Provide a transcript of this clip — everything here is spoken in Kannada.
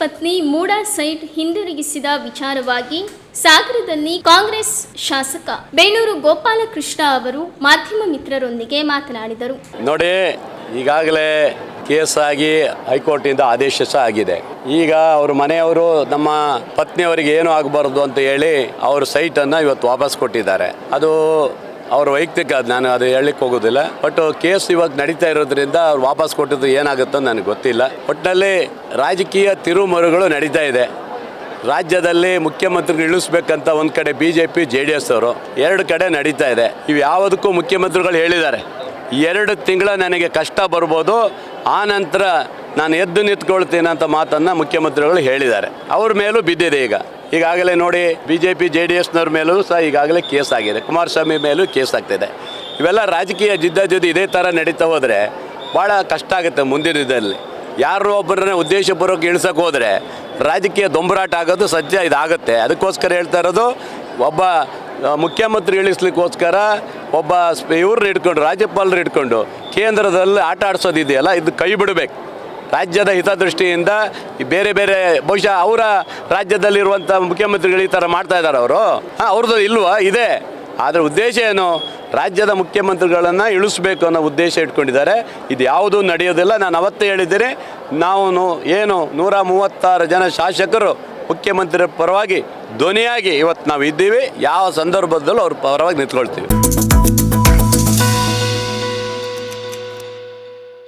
ಪತ್ನಿ ಮೂಡಾ ಸೈಟ್ ಹಿಂದಿರುಗಿಸಿದ ವಿಚಾರವಾಗಿ ಸಾಗರದಲ್ಲಿ ಕಾಂಗ್ರೆಸ್ ಶಾಸಕ ಬೇಣೂರು ಗೋಪಾಲಕೃಷ್ಣ ಅವರು ಮಾಧ್ಯಮ ಮಿತ್ರರೊಂದಿಗೆ ಮಾತನಾಡಿದರು. ನೋಡಿ, ಈಗಾಗಲೇ ಕೇಸ್ ಆಗಿ ಹೈಕೋರ್ಟಿಂದ ಆದೇಶ ಸಹ ಆಗಿದೆ. ಈಗ ಅವ್ರ ಮನೆಯವರು ನಮ್ಮ ಪತ್ನಿಯವರಿಗೆ ಏನು ಆಗಬಾರ್ದು ಅಂತ ಹೇಳಿ ಅವ್ರ ಸೈಟನ್ನು ಇವತ್ತು ವಾಪಸ್ ಕೊಟ್ಟಿದ್ದಾರೆ. ಅದು ಅವ್ರ ವೈಯಕ್ತಿಕ ಅದು ನಾನು ಅದು ಹೇಳಲಿಕ್ಕೆ ಹೋಗೋದಿಲ್ಲ. ಬಟ್ ಕೇಸ್ ಇವಾಗ ನಡೀತಾ ಇರೋದ್ರಿಂದ ಅವ್ರು ವಾಪಸ್ ಕೊಟ್ಟಿದ್ದು ಏನಾಗುತ್ತೋ ನನಗೆ ಗೊತ್ತಿಲ್ಲ. ಒಟ್ಟಿನಲ್ಲಿ ರಾಜಕೀಯ ತಿರುಮರುಗಳು ನಡೀತಾ ಇದೆ. ರಾಜ್ಯದಲ್ಲಿ ಮುಖ್ಯಮಂತ್ರಿಗಳು ಇಳಿಸ್ಬೇಕಂತ ಒಂದು ಕಡೆ B J P J D S ಅವರು, ಎರಡು ಕಡೆ ನಡೀತಾ ಇದೆ. ಇವು ಯಾವುದಕ್ಕೂ ಮುಖ್ಯಮಂತ್ರಿಗಳು ಹೇಳಿದ್ದಾರೆ. ಎರಡು ತಿಂಗಳ ನನಗೆ ಕಷ್ಟ ಬರ್ಬೋದು, ಆ ನಂತರ ನಾನು ಎದ್ದು ನಿಂತ್ಕೊಳ್ತೀನಿ ಅಂತ ಮಾತನ್ನು ಮುಖ್ಯಮಂತ್ರಿಗಳು ಹೇಳಿದ್ದಾರೆ. ಅವ್ರ ಮೇಲೂ ಬಿದ್ದಿದೆ ಈಗ. ಈಗಾಗಲೇ ನೋಡಿ B J P J D ಎಸ್ನವ್ರ ಮೇಲೂ ಸಹ ಈಗಾಗಲೇ ಕೇಸ್ ಆಗಿದೆ. ಕುಮಾರಸ್ವಾಮಿ ಮೇಲೂ ಕೇಸ್ ಆಗ್ತಿದೆ. ಇವೆಲ್ಲ ರಾಜಕೀಯ ಜಿದ್ದಾಜಿದ್ದು ಇದೇ ಥರ ನಡೀತಾ ಹೋದರೆ ಭಾಳ ಕಷ್ಟ ಆಗುತ್ತೆ ಮುಂದಿನ ಇದರಲ್ಲಿ ಯಾರು ಒಬ್ಬರನ್ನ ಉದ್ದೇಶಪೂರ್ವಕ ಇಳಿಸೋಕೆ ಹೋದರೆ ರಾಜಕೀಯ ದೊಂಬರಾಟ ಆಗೋದು ಸದ್ಯ ಇದಾಗುತ್ತೆ. ಅದಕ್ಕೋಸ್ಕರ ಹೇಳ್ತಾ ಇರೋದು, ಒಬ್ಬ ಮುಖ್ಯಮಂತ್ರಿ ಇಳಿಸ್ಲಿಕ್ಕೋಸ್ಕರ ಒಬ್ಬ ಇವ್ರನ್ನ ಇಟ್ಕೊಂಡು ರಾಜ್ಯಪಾಲರು ಇಟ್ಕೊಂಡು ಕೇಂದ್ರದಲ್ಲಿ ಆಟ ಆಡಿಸೋದಿದೆಯಲ್ಲ, ಇದು ಕೈ ಬಿಡಬೇಕು. ರಾಜ್ಯದ ಹಿತದೃಷ್ಟಿಯಿಂದ ಬೇರೆ ಬೇರೆ, ಬಹುಶಃ ಅವರ ರಾಜ್ಯದಲ್ಲಿರುವಂಥ ಮುಖ್ಯಮಂತ್ರಿಗಳು ಈ ಥರ ಮಾಡ್ತಾ ಇದ್ದಾರೆ ಅವರು. ಹಾಂ, ಅವ್ರದ್ದು ಇಲ್ವಾ? ಇದೆ. ಆದರೆ ಉದ್ದೇಶ ಏನು? ರಾಜ್ಯದ ಮುಖ್ಯಮಂತ್ರಿಗಳನ್ನು ಇಳಿಸ್ಬೇಕು ಅನ್ನೋ ಉದ್ದೇಶ ಇಟ್ಕೊಂಡಿದ್ದಾರೆ. ಇದು ಯಾವುದೂ ನಡೆಯೋದಿಲ್ಲ. ನಾನು ಅವತ್ತೇ ಹೇಳಿದ್ದೇನೆ ನಾವು ಏನು ನೂರ ಮೂವತ್ತಾರು ಜನ ಶಾಸಕರು ಮುಖ್ಯಮಂತ್ರಿ ಪರವಾಗಿ ಧ್ವನಿಯಾಗಿ ಇವತ್ತು ನಾವು ಇದ್ದೀವಿ ಯಾವ ಸಂದರ್ಭದಲ್ಲೂ ಅವ್ರ ಪರವಾಗಿ ನಿಂತ್ಕೊಳ್ತೀವಿ.